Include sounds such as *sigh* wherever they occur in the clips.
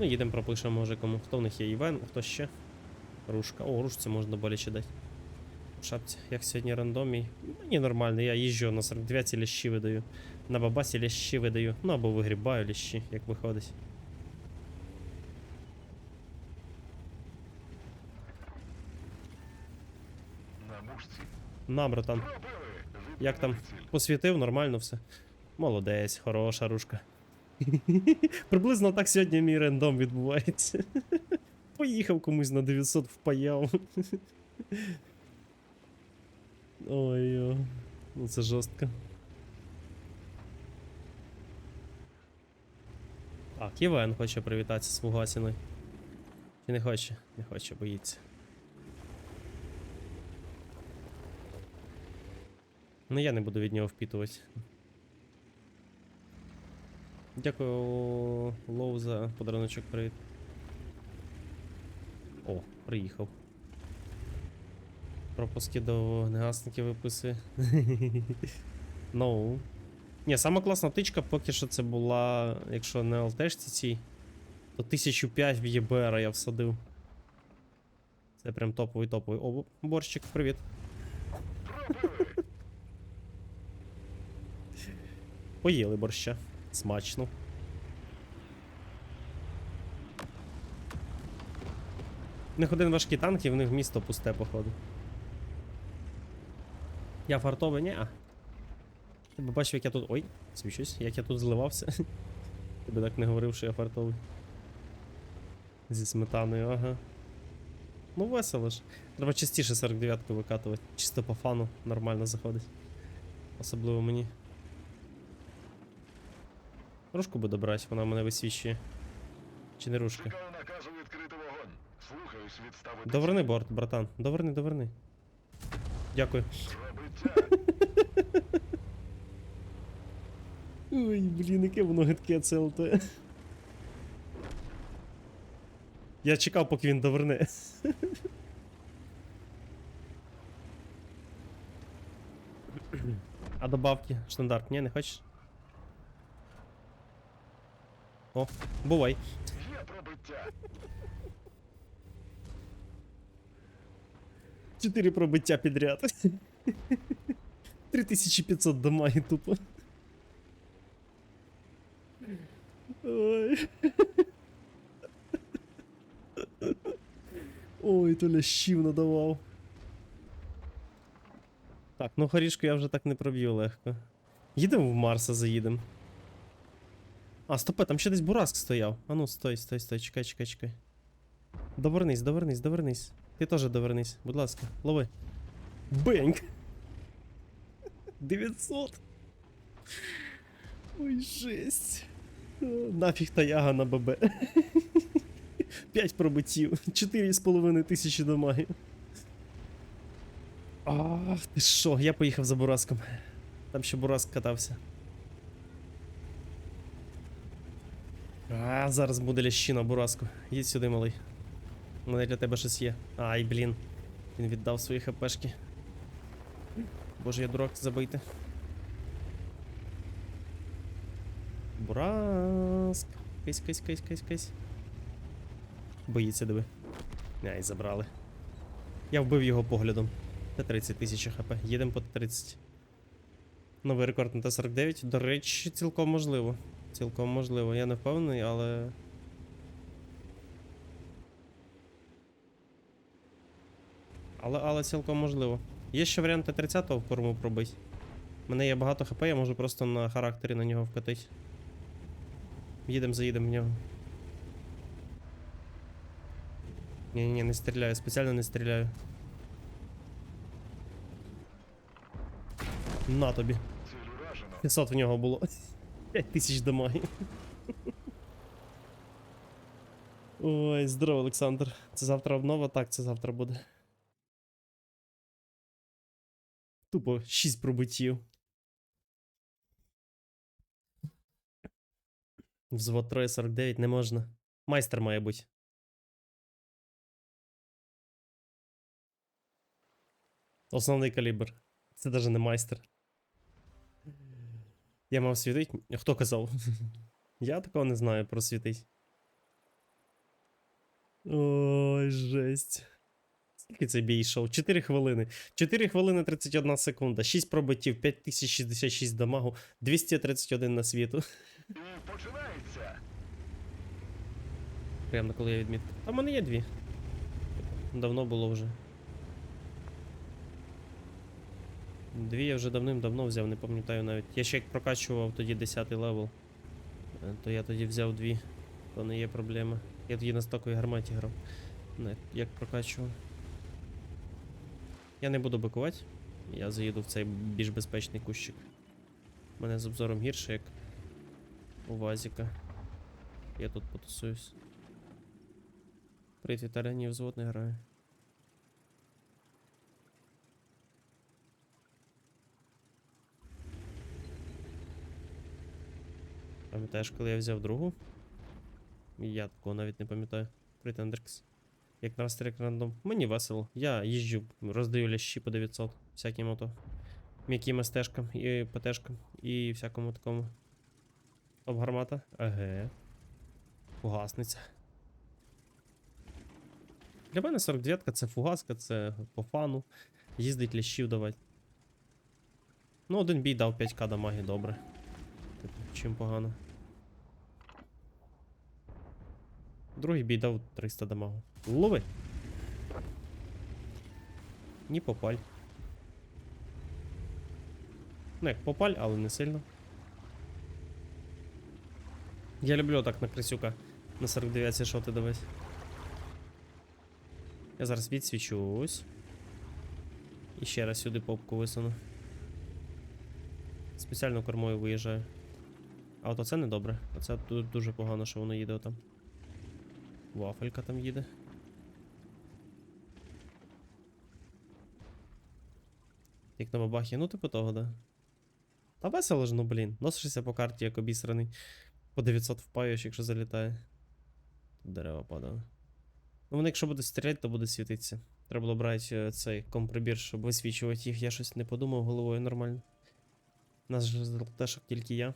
Ну, їдемо пропишемо, може кому. Хто в них є Івен, хто ще? Рушка. О, рушці можна боляче дати. Шапці. Як сьогодні рандомі. Мені нормально, я їжджу на 49 лящі видаю. На бабасі лящі видаю. Ну або вигрібаю лящі, як виходить. На. Братан. Як там? Посвітив, нормально все. Молодець, хороша рушка. *laughs* Приблизно так сьогодні мій рендом відбувається. *laughs* Поїхав комусь на 900 впаяв. *laughs* Ой, ну це жорстко. Так, Євен хоче привітатися з Фугасіною. Чи не хоче? Не хоче, боїться. Ну я не буду від нього впітувати. Дякую, Лоу, за подаруночок, привіт. О, приїхав. Пропуски до вогнегасників виписує. *laughs* Ну. Ні, сама класна птичка, поки що це була, якщо не ЛТшці цій, то 1005 в ЄБР я всадив. Це прям топовий топовий. О, борщик, привіт. Поїли борща. Смачно. В них один важкий танк і в них місто пусте, походу. Я фартовий, ні. Ти б бачив, як я тут. Ой, свічусь, як я тут зливався. *laughs* Ти би так не говорив, що я фартовий. Зі сметаною, ага. Ну, весело ж. Треба частіше 49-ку викатувати. Чисто по фану нормально заходить. Особливо мені. Рушку буду брати, вона мене висвічує. Чи не рушка? Доверни борт, братан. Доверни, доверни. Дякую. Ой, блін, яке воно гидке це Я чекав, поки він доверне. А добавки? Штандарт, ні, не хочеш? О, бувай. Чотири пробиття підряд. *laughs* 3500 дамаги тупо. Ой. Ой, то лящів надавав. Так, ну горішку я вже так не проб'ю легко. Їдемо в Марса, заїдемо. А, стопе, там ще десь Бураск стояв. А ну, стой, стой, стой, чекай, чекай, чекай. Довернись, довернись, довернись. Ти теж довернись, будь ласка, лови. Беньк! *laughs* 900. Ой, жесть. Е, Нафіг та яга на ББ. 5 *laughs* пробиттів, 4,5 тисячі дамагів. Ах, ти що, я поїхав за Бураском. Там ще Бураск катався. А, зараз буде лящина Бураску. Їдь сюди, малий. У мене для тебе щось є. Ай, блін. Він віддав свої хпшки. Боже, я дурак забийте. Бураск. Кись, кись, кись, кись, кись. Боїться диви. Ай, забрали. Я вбив його поглядом. Т-30 тисяч хп. Їдемо по Т-30. Новий рекорд на Т-49. До речі, цілком можливо. Цілком можливо. Я не впевнений, але. Але, але цілком можливо. Є ще варіант Т-30 в форму пробити. У мене є багато хп, я можу просто на характері на нього вкатити. Їдемо, заїдемо в нього. Ні, ні, не стріляю, спеціально не стріляю. На тобі. 500 в нього було. 5000 дамаги. Ой, здорово, Олександр. Це завтра обнова? Так, це завтра буде. Тупо 6 пробиттів. Взвод 349 не можна. Майстер має бути. Основний калібр. Це навіть не майстер. Я мав світить. Хто казав? *laughs* Я такого не знаю про світить. Ой, жесть. Скільки цей бій йшов? 4 хвилини. 4 хвилини 31 секунда, 6 пробиттів, 5066 дамагу, 231 на світу. Починається. Прямо коли я відмітив. Там в мене є дві. Давно було вже. Дві я вже давним-давно взяв, не пам'ятаю навіть. Я ще як прокачував тоді 10 левел, е, то я тоді взяв дві. То не є проблема. Я тоді на стоковій гарматі грав. Не, як прокачував. Я не буду бикувати. Я заїду в цей більш безпечний кущик. У мене з обзором гірше, як у Вазіка. Я тут потусуюсь. Привіт, Віталій, ні, взвод не грає. Пам'ятаєш, коли я взяв другу? Я такого навіть не пам'ятаю. Привіт, Як на растрек рандом. Мені весело. Я їжджу, роздаю лящі по 900 всяким ото. М'яким стежкам і ПТшкам і всякому такому. Топ гармата. Еге. Фугасниця. Для мене 49-ка це фугаска, це по фану. Їздить лящів давати. Ну, один бій дав 5к дамаги, добре. Чим погано. Другий бій дав 300 дамагу. Лови! Ні попаль. Ну, як попаль, але не сильно. Я люблю так на крисюка на 49 шоти давати. Я зараз відсвічусь. І ще раз сюди попку висуну. Спеціально кормою виїжджаю. А от оце не добре. Оце ду- дуже погано, що воно їде отам. Вафелька там їде. Як на бабахі, ну типу того, да. Та весело ж, ну блін. Носишся по карті, як обісраний. По 900 впаєш, якщо залітає. Тут дерева падали. Ну, вони, якщо будуть стріляти, то буде світитися. Треба було брати е, цей комприбір, щоб висвічувати їх. Я щось не подумав головою нормально. У Нас же ЛТшок тільки я.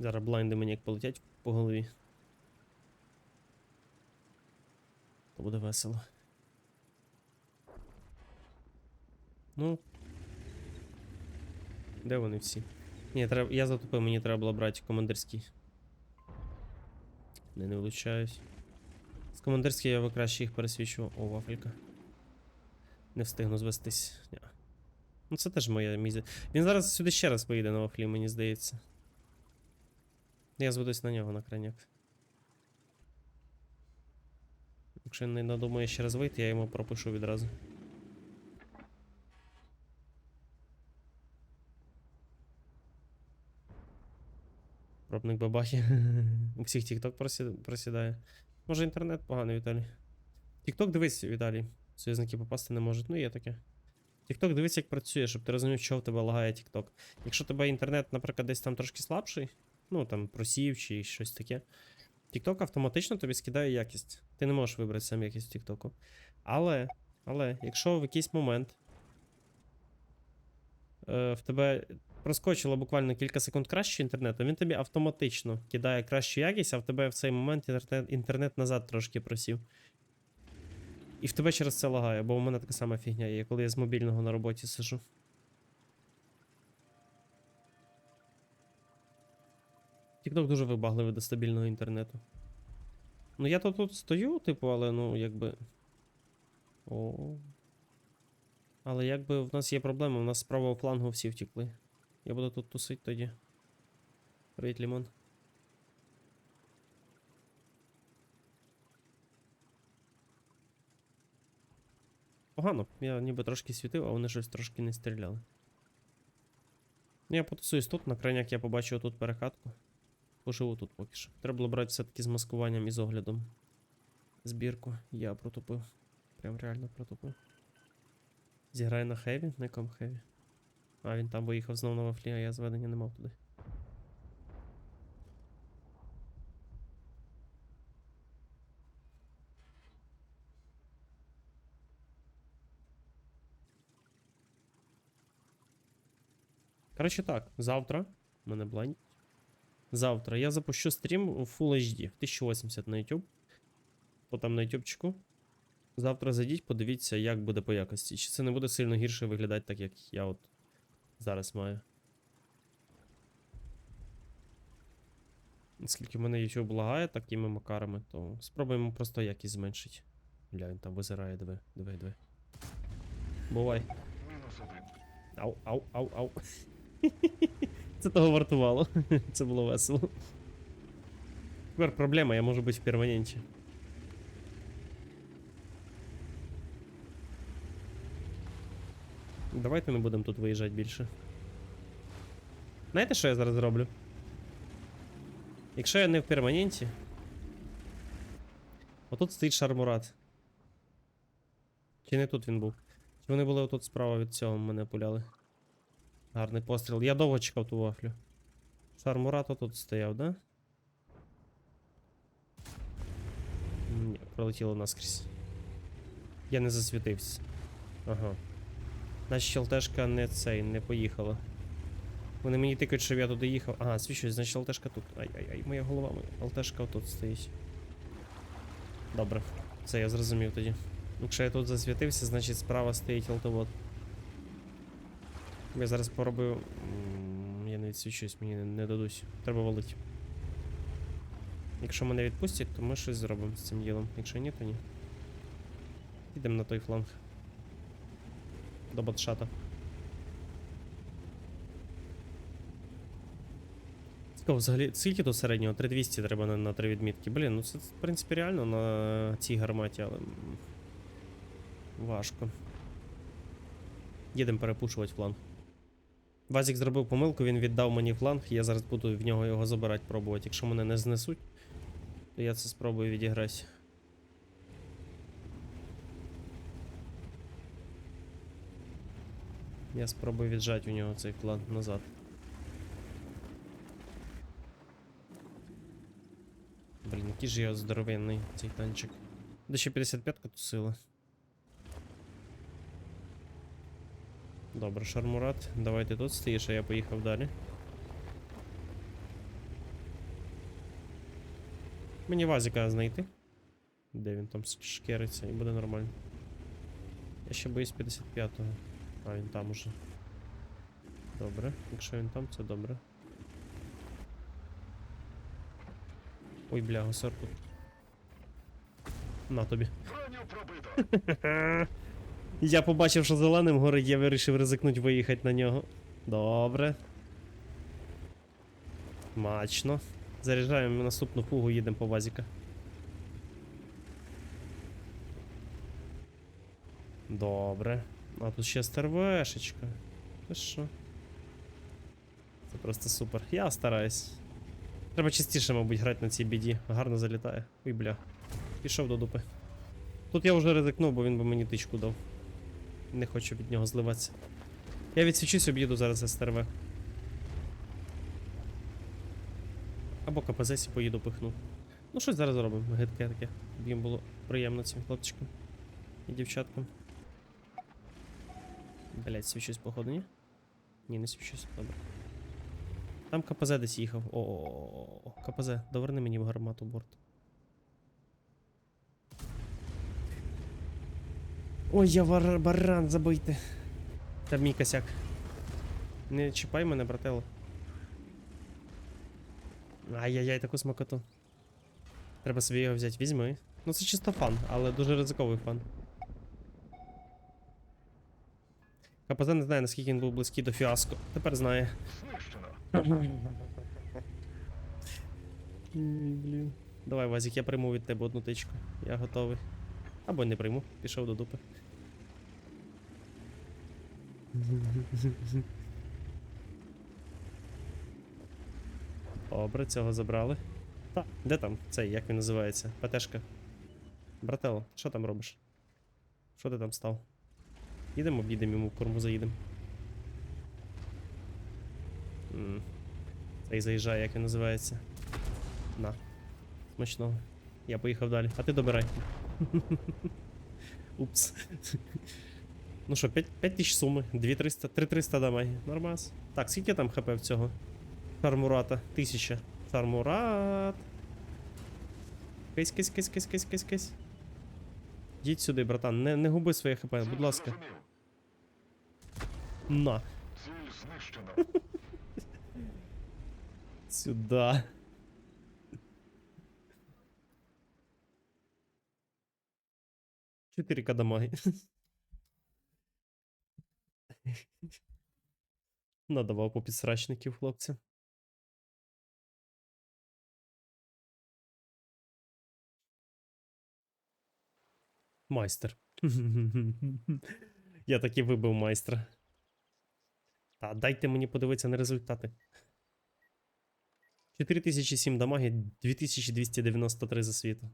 Зараз блайнди мені як полетять по голові. То буде весело. Ну. Де вони всі? Ні, треба. Я затупив, мені треба було брати командирський. Не, не влучаюсь. З командирських я би краще їх пересвічував. О, вафелька. Не встигну звестись. Ня. Ну це теж моя мізя. Він зараз сюди ще раз поїде на вафлі, мені здається. Я зведусь на нього на крайняк. Якщо не надумає ще раз вийти, я йому пропишу відразу. Пробник бабахи. *laughs* У всіх просі- просідає. Може інтернет поганий, Віталій. TikTok дивись, Віталій. Союзники попасти не можуть. Ну, є таке. TikTok дивись, як працює, щоб ти розумів, що в тебе лагає TikTok. Якщо тебе інтернет, наприклад, десь там трошки слабший, ну там просів чи щось таке. TikTok автоматично тобі скидає якість. Ти не можеш вибрати сам якість TikTok. Але, але, якщо в якийсь момент е, в тебе проскочило буквально кілька секунд краще інтернету, він тобі автоматично кидає кращу якість, а в тебе в цей момент інтернет, інтернет назад трошки просів. І в тебе через це лагає, бо у мене така сама фігня є, коли я з мобільного на роботі сижу. TikTok дуже вибагливий до стабільного інтернету. Ну я то тут стою, типу, але ну якби. О. Але якби в нас є проблема, у нас з правого флангу всі втекли. Я буду тут тусить тоді. Привіт, Лімон. Погано. Я ніби трошки світив, а вони щось трошки не стріляли. Ну, Я потусуюсь тут, на крайняк я побачив тут перекатку. Поживу тут поки що. Треба було брати все-таки з маскуванням і з оглядом. Збірку. Я протупив. Прям реально протупив. Зіграє на хеві? На якому хеві? А, він там виїхав знову на вафлі, а я зведення не мав туди. Коротше так, завтра в мене блайн. Завтра я запущу стрім у Full HD в 1080 на YouTube. Хто там на ютубчику. Завтра зайдіть, подивіться, як буде по якості. Чи це не буде сильно гірше виглядати, так як я от зараз маю. Оскільки в мене YouTube лагає такими макарами, то спробуємо просто якість зменшити. Бля, він там визирає, диви, диви, диви. Бувай. Ау, ау, ау, ау. *laughs* Це того вартувало. *laughs* Це було весело. Тепер проблема, я можу бути в перманенті. Давайте не будемо тут виїжджати більше. Знаєте, що я зараз зроблю? Якщо я не в перманенті. Отут стоїть шармурат. Чи не тут він був? Чи вони були отут справа від цього мене пуляли? Гарний постріл. Я довго чекав ту вафлю. Шармурат тут стояв, да? Ні, пролетіло наскрізь. Я не засвітився. Ага. Значить, ЛТшка не цей, не поїхала. Вони мені тикають, щоб я туди їхав. Ага, свічусь, значить ЛТшка тут. Ай-ай-ай, моя голова, моя ЛТшка тут стоїть. Добре, це я зрозумів тоді. Якщо я тут засвітився, значить справа стоїть ЛТВод. Я зараз попробую. Я не відсвічуюсь, мені не, дадуть. Треба валити. Якщо мене відпустять, то ми щось зробимо з цим ділом. Якщо ні, то ні. Підемо на той фланг. До батшата. Цікаво, взагалі, скільки тут середнього? 3200 треба на, на 3 відмітки. Блін, ну це в принципі реально на цій гарматі, але. Важко. Їдемо перепушувати фланг. Вазік зробив помилку, він віддав мені фланг, я зараз буду в нього його забирати, пробувати. Якщо мене не знесуть, то я це спробую відіграти. Я спробую віджати у нього цей фланг назад. Блін, який же я здоровенний цей танчик. Де ще 55-ка тусила. Добре, Шармурат, давай ти тут стоїш, а я поїхав далі. Мені Вазіка знайти. Де він там шкериться і буде нормально. Я ще боюсь 55-го. А, він там уже. Добре, якщо він там, це добре. Ой, бля, гусар тут. На тобі. *laughs* Я побачив, що зеленим горить, я вирішив ризикнуть виїхати на нього. Добре. Мачно. Заряджаємо наступну фугу, їдемо по базіка. Добре. А тут ще стервешечка. Ти що? Це просто супер. Я стараюсь. Треба частіше, мабуть, грати на цій біді. Гарно залітає. Ой, бля. Пішов до дупи. Тут я вже ризикнув, бо він би мені тичку дав. Не хочу від нього зливатися. Я відсвічусь, об'їду зараз СТРВ. Або КПЗ поїду пихну. Ну щось зараз зробимо, гидке таке. Їм було приємно цим хлопчикам і дівчаткам. Блять, свічусь, походу, ні? Ні, не свічусь, добре. Там КПЗ десь їхав. О, КПЗ, доверни мені в гармату борт. Ой, я вар... баран забийте. Та мій косяк. Не чіпай мене, брателло. Ай-яй-яй, таку смакоту. Треба собі його взяти, візьми. Ну це чисто фан, але дуже ризиковий фан. КПЗ не знає, наскільки він був близький до фіаско. Тепер знає. Блін. Давай, Вазік, я прийму від тебе одну тичку. Я готовий. Або не прийму, пішов до дупи. Добре, цього забрали. Та, де там цей, як він називається? ПТшка. Брателло, що там робиш? Що ти там став? Їдемо, об'їдемо йому в корму заїдемо. Цей заїжджає, як він називається. На. Смачного. Я поїхав далі. А ти добирай. *laughs* Упс. ну що, 5, 5 тисяч суми, 2300, 3300 дамай. Нормас. Так, скільки там хп в цього? Кармурата? 1000. Шармурат. Кись, кись, кись, кись, кись, кись, кись. Їдь сюди, братан, не, не губи своє хп, будь ласка. На. *laughs* Сюда. Чотири кадамаги. Надавав по підсрачників, хлопці. Майстер. *laughs* Я таки вибив майстра. Та дайте мені подивитися на результати. 4007 дамаги, 2293 засвіту.